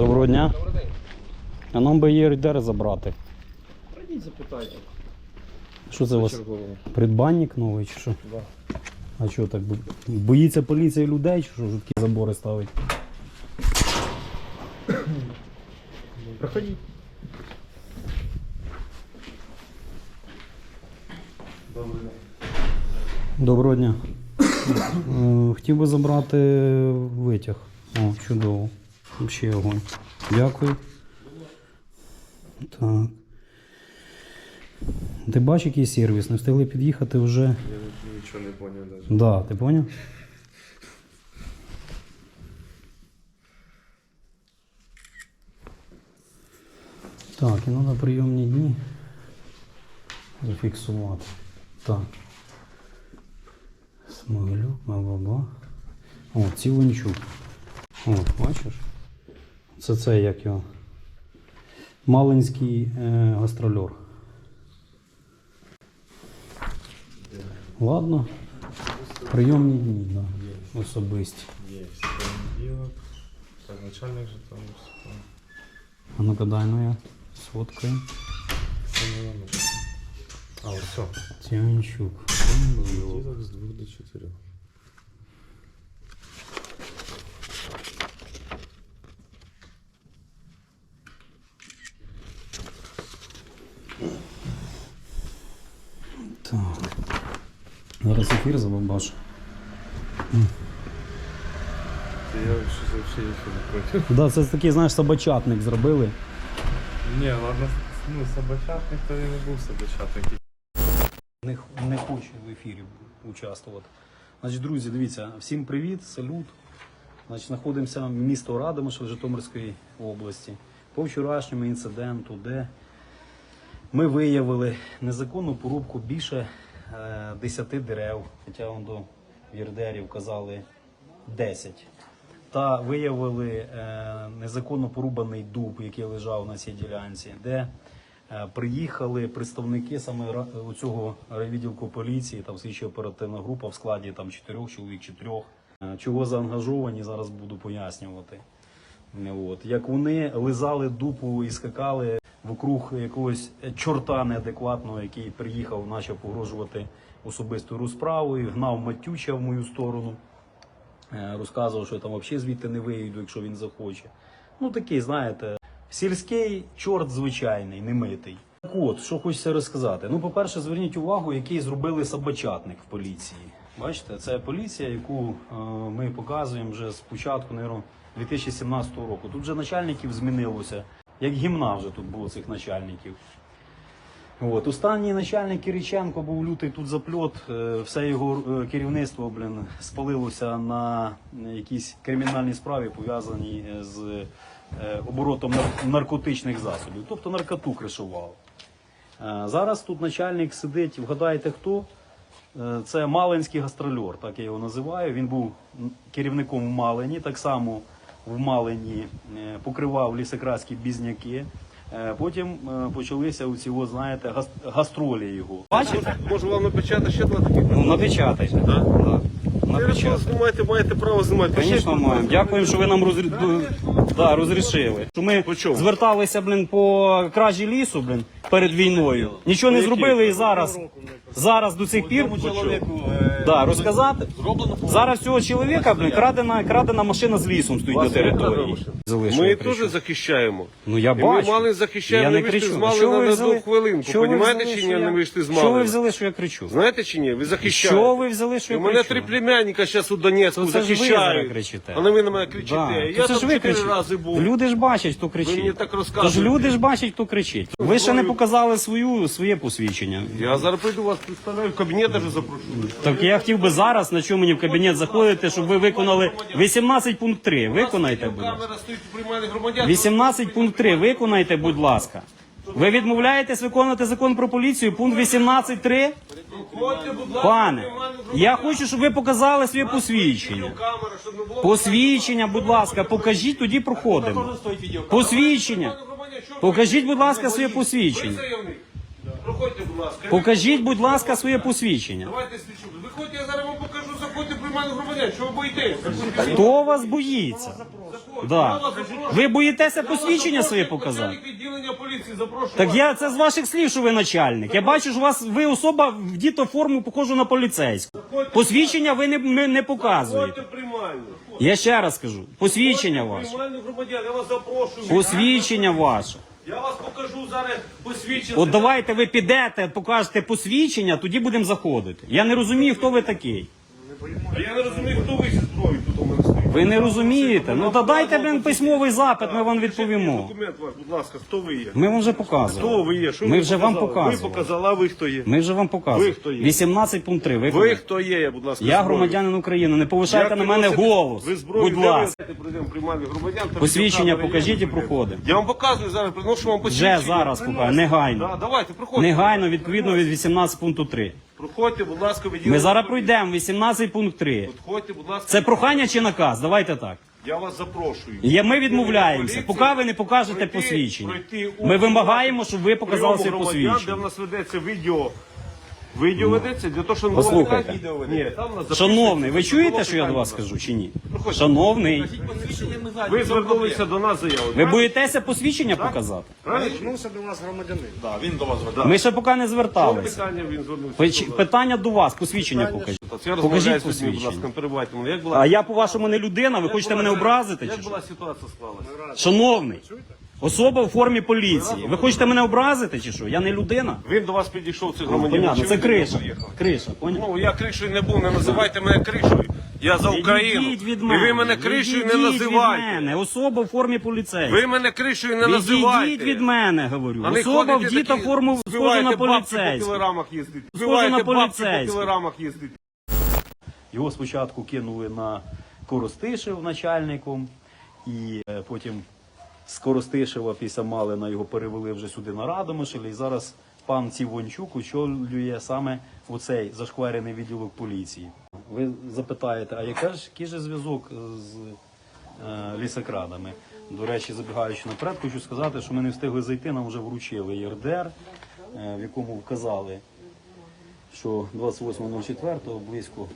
Доброго дня. А нам би є РДР забрати. Прийдіть, запитайте. Що це у вас? Чергового. Придбанник новий чи що? Да. А що так? Боїться поліція людей, чи що жуткі забори ставить? Проходіть. Добрий день. Доброго дня. Е, Хотів би забрати витяг. О, чудово. Ще огонь. Дякую. Так. Ти бачиш який сервіс? Не встигли під'їхати вже. Я нічого не зрозумів навіть. Да, ти поняв? Так, і треба прийомні дні зафіксувати. Так. Смоглюк, ба-ба-ба. О, Цілончук. О, бачиш? Це це як його. Малинський е, гастрольор. Ладно. Прийомні дні, да. Особисті. Є понеділок. Так, начальник же там. А ну-ка дай ну я сфоткаю. Це не воно. А, все. Тянчук. Понеділок з 2 до 4. Так. Зараз ефір забабашу. Я щось взагалі нічого не проти. Да, це такий, знаєш, собачатник зробили. Ні, ладно, ну, собачатник, то і не був собачатник. Не, не хоче в ефірі участвувати. Значить, друзі, дивіться, всім привіт, салют. Значить, знаходимося в місто Радомиш Житомирської області. По вчорашньому інциденту, де ми виявили незаконну порубку більше 10 дерев, хоча до Вірдерів казали 10. Та виявили е, незаконно порубаний дуб, який лежав на цій ділянці, де е, приїхали представники саме цього райвідділку поліції, там слідчо оперативна група в складі там чотирьох чоловік чи. Е, Чого заангажовані, зараз буду пояснювати. Е, От. Як вони лизали дупу і скакали вокруг якогось чорта неадекватного, який приїхав, почав погрожувати особистою розправою, гнав матюча в мою сторону. Е, Розказував, що я там взагалі звідти не виїду, якщо він захоче. Ну такий, знаєте, сільський чорт звичайний, немитий. Так от, що хочеться розказати. Ну, по-перше, зверніть увагу, який зробили собачатник в поліції. Бачите, це поліція, яку е, ми показуємо вже з початку, мабуть, 2017 року. Тут вже начальників змінилося. Як гімна вже тут було цих начальників. От, останній начальник Кириченко був лютий тут запльот. е, Все його е, керівництво блін, спалилося на якійсь кримінальній справі, пов'язаній е, з е, оборотом наркотичних засобів. Тобто наркоту кришував. Е, Зараз тут начальник сидить, вгадаєте хто? Е, Це Малинський гастрольор, так я його називаю. Він був керівником в Малині, так само в Малині е, покривав лісократські бізняки. Е, Потім е, почалися у цього, знаєте, гас- гастролі його. Бачите? Можу вам напечатати ще два таких? Ну, напечатайте. Да? Да. Ви Напечатайте. знімаєте, маєте право знімати. Звісно, маємо. Дякуємо, що ви нам розрі... да, розрішили. Що ми По зверталися, блін, по кражі лісу, блін, перед війною. Нічого не зробили і зараз. Зараз до цих пір да, розказати. Зараз цього чоловіка, блін, крадена, крадена машина з лісом стоїть на території. Ми їх теж захищаємо. Ну я І ми мали захищаємо, Я не вийшли з Малина Що ви на взяли? одну хвилинку. Що ви Понімаєте взяли, чи що ні, я- не вийшли з Що ви Малина? взяли, що я кричу? Знаєте чи ні? Ви захищаєте. Що ви взяли, що І я у мене кричу? три племянника зараз у Донецьку То це ж ви захищають. кричите. А не ви на мене кричите. Да. Я То це там ж ви чотири кричите. рази був. Люди ж бачать, хто кричить. Ви мені так Тож люди ж бачать, хто кричить. Ви ще не показали свою, своє посвідчення. Я зараз прийду вас представляю, в кабінет даже запрошу. Так я хотів би зараз, на чому мені в кабінет заходити, щоб ви виконали 18 пункт 3. Виконайте, будь ласка. Камера стоїть, приймає громадян. 18 пункт 3. Виконайте, будь ласка. Ви відмовляєтесь виконувати закон про поліцію, пункт 18.3? Ходьте, будь ласка, Пане, я хочу, щоб ви показали своє посвідчення. Камера, щоб не було. Посвідчення, будь ласка, покажіть, тоді проходимо. Посвідчення. Покажіть, будь ласка, своє посвідчення. Заявник. Проходьте, будь ласка. Покажіть, будь ласка, своє посвідчення. Давайте слідчу. Виходьте, я зараз вам покажу, заходьте приймальну громадян. Що ви боїтесь? Хто вас боїться? Заходьте. Да. Ви боїтеся посвідчення своє показати? Начальник відділення поліції запрошую. Так вас. я це з ваших слів, що ви начальник. Я бачу, що у вас ви особа в діто форму похожу на поліцейську. Посвідчення ви не, не, не показуєте. Заходьте в. Я ще раз кажу, посвідчення ваше. Громадян, я вас запрошую. Посвідчення ваше. Зараз посвідчення. От давайте ви підете, покажете посвідчення, тоді будемо заходити. Я не розумію, хто ви такий. А я не розумію, хто ви зі зброєю тут у мене стоїть. Ви не розумієте? Ну та дайте блин, письмовий запит, ми вам відповімо. Документ ваш, будь ласка, хто ви є? Ми вам вже Хто показували. ви є? Що Ми ви вже вам показали? показували. Ви показали, а ви хто є? Ми вже вам показували. Ви хто є? 18 пункт 3. Ви, хто? є, будь ласка, Я зброю? громадянин України. Не повишайте Як на ви мене носите- голос. Ви зброю Будь ласка. Громадян. та Посвідчення покажіть і проходимо. Я вам показую зараз, приношу вам посвідчення. Вже зараз покажу, негайно. Да, давайте, проходьте. Негайно, відповідно від 18 пункту 3. Проходьте, будь ласка, відділення. Ми зараз пройдемо 18 пункт 3. Підходьте, будь ласка. Це прохання чи наказ? Давайте так. Я вас запрошую. Є, ми відмовляємося, поки ви не покажете пройти- посвідчення. пройти Ми вимагаємо, щоб ви показали своє посвідчення. Де в нас ведеться відео. Відео ведеться для того, щоб Послухайте. відео. Ні, там у нас Шановний, ви чуєте, що я до вас кажу, чи ні? Проходьте. Шановний, Ви звернулися до нас заяву. ви боїтеся посвідчення показати? Звернувся до вас громадянин. Да, він до вас веде. Ми ще поки не Що зверталися. питання він звернувся? Пич- до? Питання до вас, посвідчення покажіть. Я Покажіть розмовляю з людьми, будь ласка, не перебувайте мене. Як була, А я, по-вашому, не людина, ви як хочете була- мене образити? Як Чи що? була ситуація склалася? Шановний, особа в формі поліції. Ви хочете мене образити чи що? Я не людина? Він до вас підійшов, цей Ну, громадянин. Понятно, Чи це криша. Криша, понятно. Ну, я кришою не був, не називайте мене кришою. Я за Україну. Відійдіть від мене. І ви мене кришою не Відійдіть від називайте. мене. Особа в формі поліцейського. Ви мене кришою не називайте. Відійдіть від мене, говорю. А не Особа ходите вдіта такі, форму схожа збиваєте на бабки по поліцейську. телерамах їздить. Збиваєте на бабки по поліцейську. телерамах їздить. Його спочатку кинули на Коростишев начальником, і е, потім з після Малина його перевели вже сюди на Радомишль. І зараз пан Цівончук очолює саме оцей зашкварений відділок поліції. Ви запитаєте, а яка ж, який же зв'язок з е, лісокрадами? До речі, забігаючи наперед, хочу сказати, що ми не встигли зайти, нам вже вручили ЄРДР, е, в якому вказали що 28.04 близько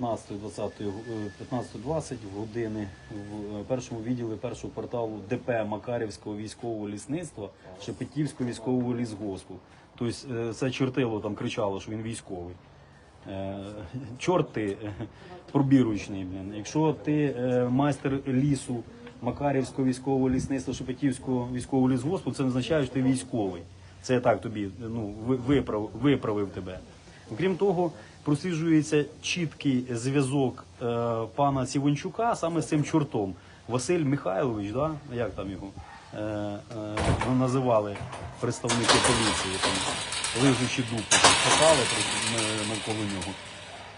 15.20 е, 15.20 в години в е, першому відділі першого кварталу ДП Макарівського військового лісництва Шепетівського військового лісгоспу. Тобто е, це чортило там кричало, що він військовий. Е, Чорт ти е, пробіручний, блін. Якщо ти е, майстер лісу Макарівського військового лісництва Шепетівського військового лісгоспу, це не означає, що ти військовий. Це так тобі ну, ви- виправ, виправив тебе. Окрім того, просліджується чіткий зв'язок е, пана Сівончука саме з цим чортом. Василь Михайлович, да? як там його е, е, називали представники поліції, там, лижучи дупу, там, шукали навколо нього.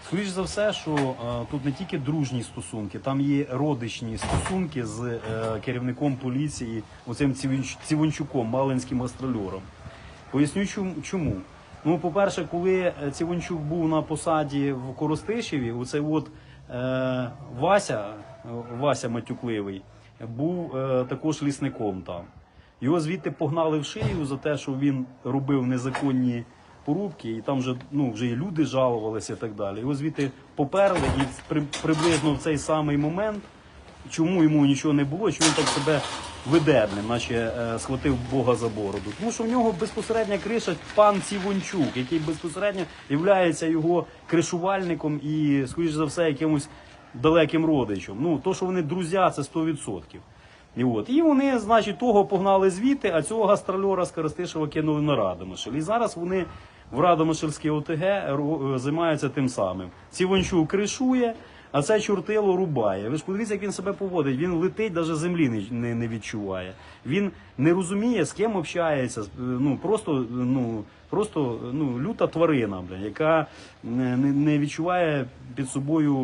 Скоріш за все, що е, тут не тільки дружні стосунки, там є родичні стосунки з е, керівником поліції, оцим Цівончуком, малинським гастрольором. Поясню чому. Ну, по-перше, коли е, Цівончук був на посаді в Коростишеві, оцей от е, Вася, е, Вася Матюкливий, був е, також лісником там. Його звідти погнали в шию за те, що він робив незаконні порубки, і там вже, ну, вже і люди жалувалися і так далі. Його звідти поперли, і при, приблизно в цей самий момент чому йому нічого не було, що він так себе веде, наче е, схватив Бога за бороду. Тому що в нього безпосередня криша пан Цівончук, який безпосередньо є його кришувальником і, скоріш за все, якимось далеким родичем. Ну, то, що вони друзі, це 100%. І, от. і вони, значить, того погнали звідти, а цього гастрольора з Коростишева кинули на Радомишль. І зараз вони в Радомишльській ОТГ е, займаються тим самим. Цівончук кришує, а це чортило рубає. Ви ж подивіться, як він себе поводить. Він летить, навіть землі не, не, не відчуває. Він не розуміє, з ким общається. Ну просто ну просто ну люта тварина, бля, яка не, не, відчуває під собою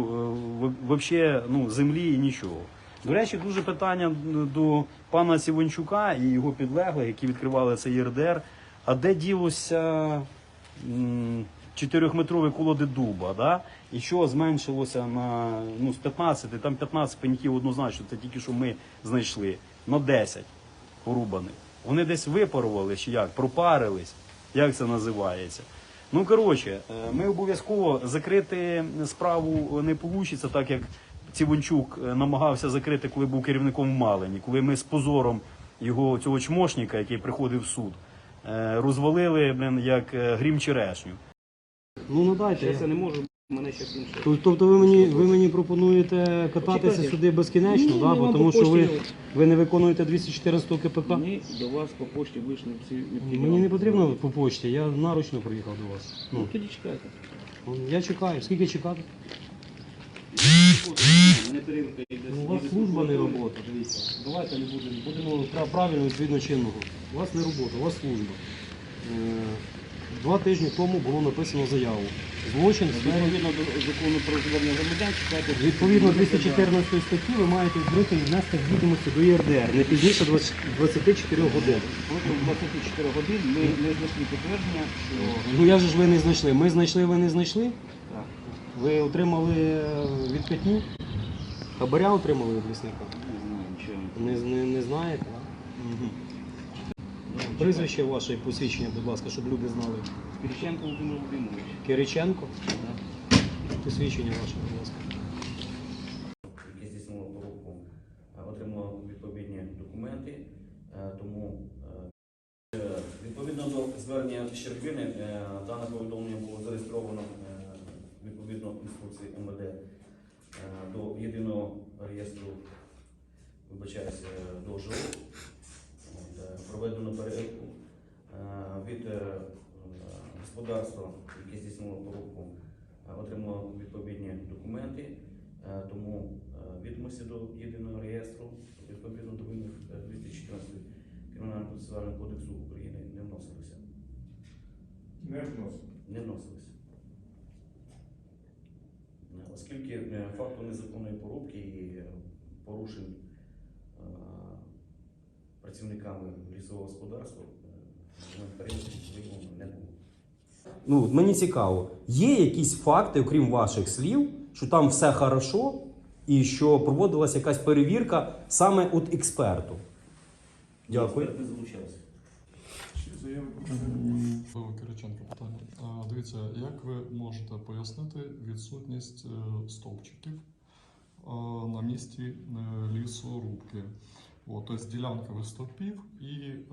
е, вообще ну землі і нічого. До речі, дуже питання до пана Сівончука і його підлеглих, які відкривали цей ЄРДР. А де ділося м, чотирьохметрове колоди дуба, да? і що зменшилося на ну, з 15, там 15 пеньків однозначно, це тільки що ми знайшли, на 10 порубаних. Вони десь випарували чи як, пропарились, як це називається. Ну, коротше, е, ми обов'язково закрити справу не вийде, так як Цівончук е, намагався закрити, коли був керівником в Малині, коли ми з позором його цього чмошника, який приходив в суд, е, розвалили блин, як грім черешню. Ну надайте. Щас я не можу, мене щас інше. Тобто ви мені, ви мені пропонуєте кататися Почекайте. сюди безкінечно, Ні, да? я Бо вам тому по що ви, пошті- ви не виконуєте 214 КПК? Ми до вас по пошті вийшли всі необхідні Мені не потрібно по почті, я наручно приїхав до вас. Ну Ну, тоді чекайте. я чекаю. Скільки чекати? Мене перевірка йде. Ну, у вас служба не робота, дивіться. Давайте не будемо. Будемо пра- правильно відповідно чинного. У вас не робота, у вас служба. Е, Два тижні тому було написано заяву. Злочин Відповідно до закону про звернення громадян. Відповідно 214 статті ви маєте відкрити і внести відомості до ЄРДР не пізніше 20 24 годин. Протягом 24 годин ми не знайшли підтвердження, що Ну я же ж ви не знайшли. Ми знайшли, ви не знайшли. так, Ви отримали е, відкатню? Хабаря отримали від лісника? не знаю нічого. Не, не, не знаєте? Угу. Прізвище ваше і посвідчення, будь ласка, щоб люди знали. Кириченко Володимир Володимирович. Кириченко. Посвідчення ваше, будь ласка. яке здійснило порубку, е, отримало відповідні документи, е, тому е, відповідно до звернення Щербини, дане повідомлення було зареєстровано відповідно інструкції МВД до єдиного реєстру, вибачаюсь, е, до ЖО. Проведено Е, від е, е, господарства, яке здійснило порубку, е, отримало відповідні документи. Е, Тому е, відомості до єдиного реєстру відповідно до вимог е, 214 Кримінального процесуального кодексу України не вносилися. Не вносив. Не вносилися. Оскільки факту незаконної порубки і порушень працівниками лісового господарства Ну, мені цікаво, є якісь факти, окрім ваших слів, що там все хорошо, і що проводилася якась перевірка саме от експерту. Дякую. Експерт не залучався. До Кириченка питання. Дивіться, як ви можете пояснити відсутність е, стовпчиків на місці е, лісорубки? От, тобто ділянка стовпів і е,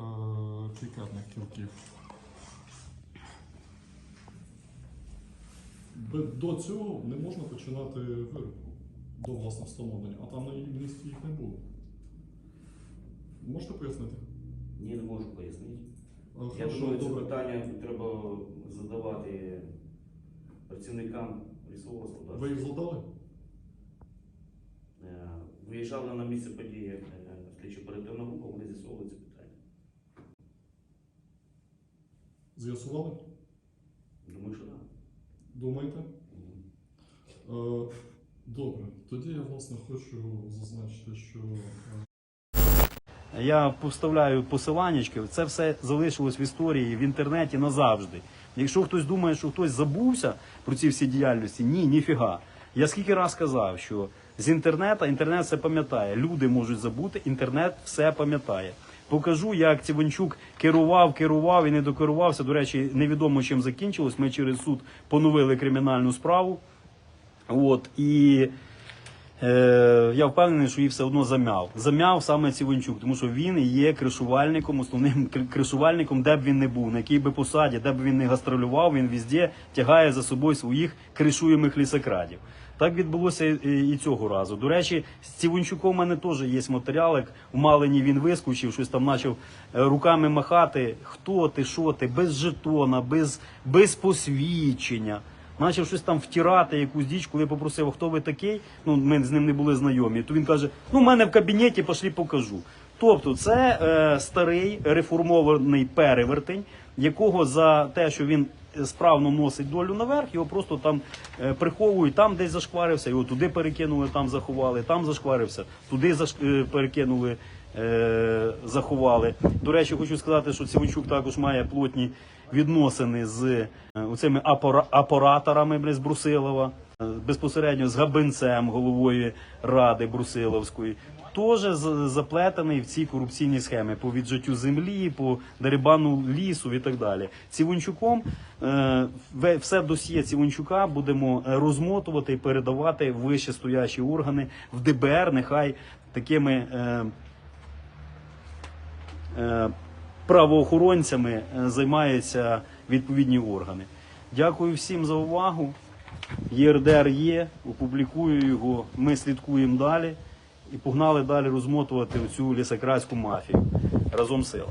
пікетних кілків. До цього не можна починати вирубку до власне встановлення, а там на її місці їх не було. Можете пояснити? Ні, не можу пояснити. А, Я думаю, це добре. питання треба задавати працівникам лісового господарства. Ви їх задали? Е, Виїжджали на місце події е, слідчо оперативна група, вони з'ясовували це питання. З'ясували? Думаю, що так. Думаєте? Е, добре, тоді я власне хочу зазначити, що е, Я поставляю посиланнячки, це все залишилось в історії в інтернеті назавжди. Якщо хтось думає, що хтось забувся про ці всі діяльності, ні, ніфіга. Я скільки раз казав, що з інтернету інтернет все пам'ятає. Люди можуть забути, інтернет все пам'ятає. Покажу, як Цивончук керував, керував і не докерувався. До речі, невідомо чим закінчилось. Ми через суд поновили кримінальну справу. От і е, я впевнений, що її все одно зам'яв. Зам'яв саме Цівончук, тому що він є кришувальником, основним кришувальником, де б він не був, на якій би посаді, де б він не гастролював, він везде тягає за собою своїх кришуємих лісокрадів. Так відбулося і цього разу. До речі, з Цівончуком у мене теж є матеріал, як в Малині він вискочив, щось там почав е, руками махати. Хто ти, що ти, без жетона, без, без посвідчення. Почав щось там втирати, якусь діч, коли я попросив, хто ви такий, ну ми з ним не були знайомі. То він каже: ну, в мене в кабінеті, пошлі покажу. Тобто, це е, старий реформований перевертень, якого за те, що він справно носить долю наверх, його просто там е, приховують, там десь зашкварився, його туди перекинули, там заховали, там зашкварився, туди заш... е, перекинули, е, заховали. До речі, хочу сказати, що Цивончук також має плотні відносини з оцими апора... апораторами з Брусилова. Безпосередньо з Габенцем, головою ради Брусиловської, теж заплетений в ці корупційні схеми по віджиттю землі, по дерибану лісу і так далі. Цівончуком е, все досьє Цівончука будемо розмотувати і передавати в вище стоячі органи в ДБР, нехай такими. Е, е, правоохоронцями займаються відповідні органи. Дякую всім за увагу. ЄРДР є, опублікую його, ми слідкуємо далі і погнали далі розмотувати цю лісокраську мафію. Разом сила.